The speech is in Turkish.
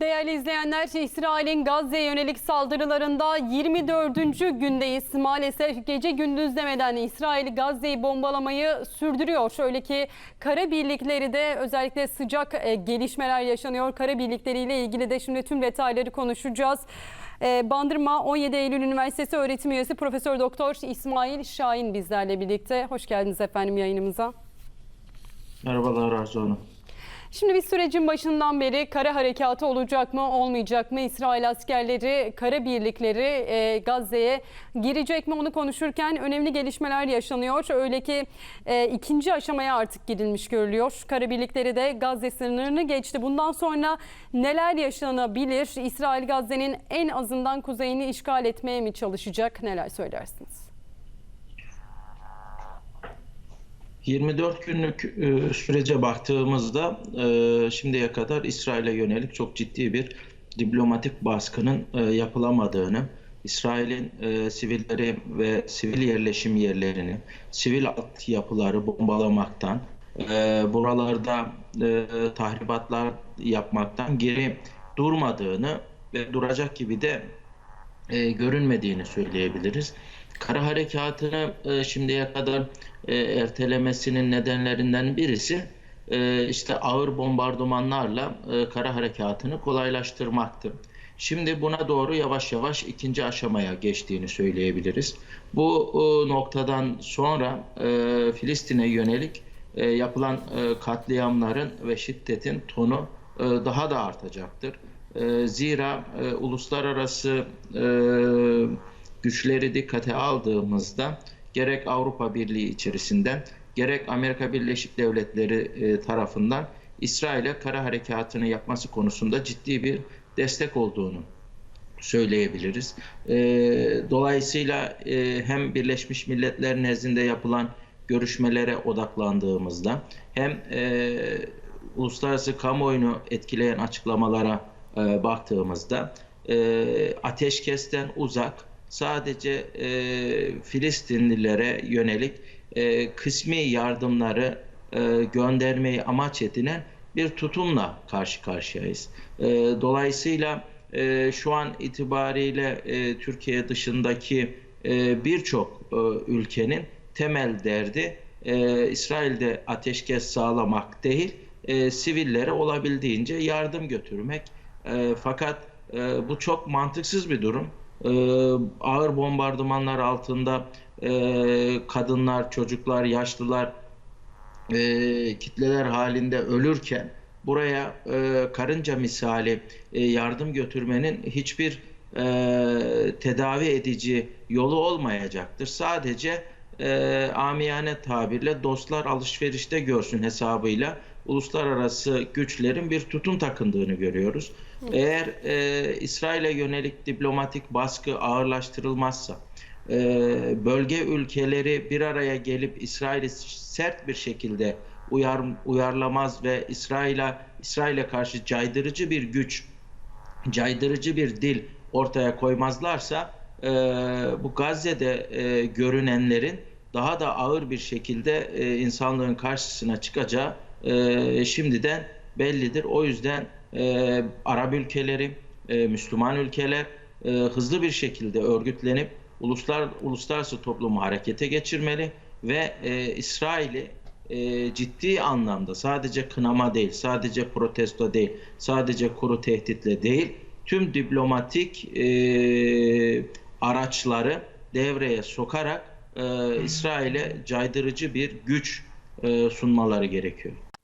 Değerli izleyenler, İsrail'in Gazze'ye yönelik saldırılarında 24. gündeyiz. Maalesef gece gündüz demeden İsrail Gazze'yi bombalamayı sürdürüyor. Şöyle ki kara birlikleri de özellikle sıcak e, gelişmeler yaşanıyor. Kara birlikleriyle ilgili de şimdi tüm detayları konuşacağız. E, Bandırma 17 Eylül Üniversitesi öğretim üyesi Profesör Doktor İsmail Şahin bizlerle birlikte. Hoş geldiniz efendim yayınımıza. Merhabalar Arzu Hanım. Şimdi biz sürecin başından beri kara harekatı olacak mı olmayacak mı? İsrail askerleri, kara birlikleri e, Gazze'ye girecek mi onu konuşurken önemli gelişmeler yaşanıyor. Öyle ki e, ikinci aşamaya artık gidilmiş görülüyor. Kara birlikleri de Gazze sınırını geçti. Bundan sonra neler yaşanabilir? İsrail Gazze'nin en azından kuzeyini işgal etmeye mi çalışacak? Neler söylersiniz? 24 günlük e, sürece baktığımızda e, şimdiye kadar İsrail'e yönelik çok ciddi bir diplomatik baskının e, yapılamadığını, İsrail'in sivilleri ve sivil yerleşim yerlerini, sivil altyapıları bombalamaktan, buralarda tahribatlar yapmaktan geri durmadığını ve duracak gibi de görünmediğini söyleyebiliriz. Kara harekatını e, şimdiye kadar e, ertelemesinin nedenlerinden birisi e, işte ağır bombardımanlarla e, kara harekatını kolaylaştırmaktı. Şimdi buna doğru yavaş yavaş ikinci aşamaya geçtiğini söyleyebiliriz. Bu e, noktadan sonra e, Filistin'e yönelik e, yapılan e, katliamların ve şiddetin tonu e, daha da artacaktır. E, zira e, uluslararası e, güçleri dikkate aldığımızda gerek Avrupa Birliği içerisinden gerek Amerika Birleşik Devletleri e, tarafından İsrail'e kara harekatını yapması konusunda ciddi bir destek olduğunu söyleyebiliriz. E, dolayısıyla e, hem Birleşmiş Milletler nezdinde yapılan görüşmelere odaklandığımızda hem uluslararası kamuoyunu etkileyen açıklamalara baktığımızda ateşkesten uzak sadece e, Filistinlilere yönelik e, kısmi yardımları e, göndermeyi amaç edinen bir tutumla karşı karşıyayız. E, dolayısıyla e, şu an itibariyle e, Türkiye dışındaki e, birçok e, ülkenin temel derdi e, İsrail'de ateşkes sağlamak değil, e, sivillere olabildiğince yardım götürmek. E, fakat e, bu çok mantıksız bir durum. E, ağır bombardımanlar altında e, kadınlar, çocuklar, yaşlılar e, kitleler halinde ölürken buraya e, karınca misali e, yardım götürmenin hiçbir e, tedavi edici yolu olmayacaktır. Sadece e, amiyane tabirle dostlar alışverişte görsün hesabıyla uluslararası güçlerin bir tutum takındığını görüyoruz. Eğer e, İsrail'e yönelik diplomatik baskı ağırlaştırılmazsa, e, bölge ülkeleri bir araya gelip İsrail'i sert bir şekilde uyar, uyarlamaz ve İsrail'e İsrail'e karşı caydırıcı bir güç, caydırıcı bir dil ortaya koymazlarsa e, bu Gazze'de e, görünenlerin daha da ağır bir şekilde e, insanlığın karşısına çıkacağı e, şimdiden bellidir. O yüzden e, Arap ülkeleri, e, Müslüman ülkeler e, hızlı bir şekilde örgütlenip uluslar uluslararası toplumu harekete geçirmeli ve e, İsrail'i e, ciddi anlamda sadece kınama değil, sadece protesto değil, sadece kuru tehditle değil, tüm diplomatik e, araçları devreye sokarak e, İsrail'e caydırıcı bir güç e, sunmaları gerekiyor.